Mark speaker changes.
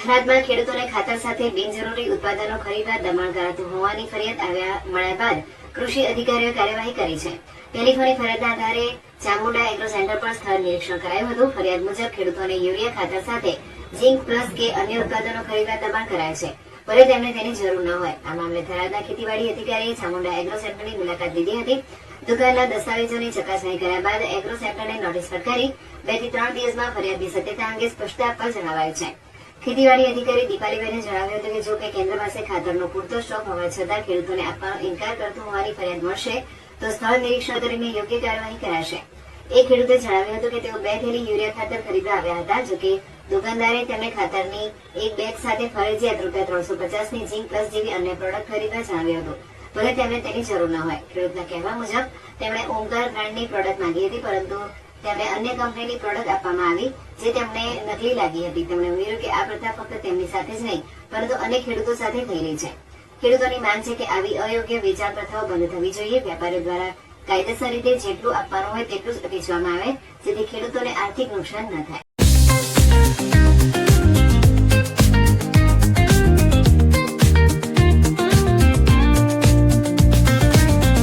Speaker 1: થરાદમાં ખેડૂતોને ખાતર સાથે બિનજરૂરી ઉત્પાદનો ખરીદવા દમણ કરાતું હોવાની ફરિયાદ આવ્યા મળ્યા બાદ કૃષિ અધિકારીઓએ કાર્યવાહી કરી છે. ટેલિફોનિક ફરિયાદના આધારે ચામુંડા એગ્રો સેન્ટર પર સ્થળ નિરીક્ષણ કરાયું હતું. ફરિયાદ મુજબ ખેડૂતોને યુરિયા ખાતર સાથે ઝીંક પ્લસ કે અન્ય ઉત્પાદનો ખરીદવા દબાણ કરાય છે. ભલે તેમને તેની જરૂર ન હોય. આ મામલે થરાદના ખેતીવાડી અધિકારીએ ચામુંડા એગ્રો સેન્ટરની મુલાકાત લીધી હતી. દુકાનના દસ્તાવેજોની ચકાસણી કર્યા બાદ એગ્રો સેન્ટરને નોટિસ ફટકારી બેથી ત્રણ દિવસમાં ફરિયાદની સત્યતા અંગે સ્પષ્ટતા આપવા જણાવાયું છે. ખેતીવાડી અધિકારી દીપાલીબેને જણાવ્યું હતું કે જો કે કેન્દ્ર પાસે ખાતરનો પૂરતો સ્ટોક હોવા છતાં ખેડૂતોને આપવાનો ઇનકાર કરતું હોવાની ફરિયાદ મળશે, તો સ્થળ નિરીક્ષણ કરીને યોગ્ય કાર્યવાહી કરાશે. એ ખેડૂતે જણાવ્યું હતું કે તેઓ બે થેલી યુરિયા ખાતર ખરીદવા આવ્યા હતા, જો કે દુકાનદારે તેમને ખાતરની એક બેગ સાથે ફરજિયાત રૂપિયા ત્રણસો પચાસની ઝીંક પ્લસ જેવી અન્ય પ્રોડક્ટ ખરીદવા જણાવ્યું હતું. ભલે તેમને તેની જરૂર ન હોય. ખેડૂતના કહેવા મુજબ, તેમણે ઓમકાર બ્રાન્ડની પ્રોડક્ટ માંગી હતી, પરંતુ તેમને અન્ય કંપનીની પ્રોડક્ટ આપવામાં આવી, જે તેમને નકલી લાગી હતી. તેમણે ઉમેર્યું કે આ પ્રથા ફક્ત તેમની સાથે જ નહીં, પરંતુ અન્ય ખેડૂતો સાથે થઈ રહી છે. ખેડૂતોની માંગ છે કે આવી અયોગ્ય વેચાણ પ્રથાઓ બંધ થવી જોઈએ. વેપારીઓ દ્વારા કાયદેસર રીતે જેટલું આપવાનું હોય તેટલું જ વેચવામાં આવે, જેથી ખેડૂતોને આર્થિક નુકસાન ન થાય.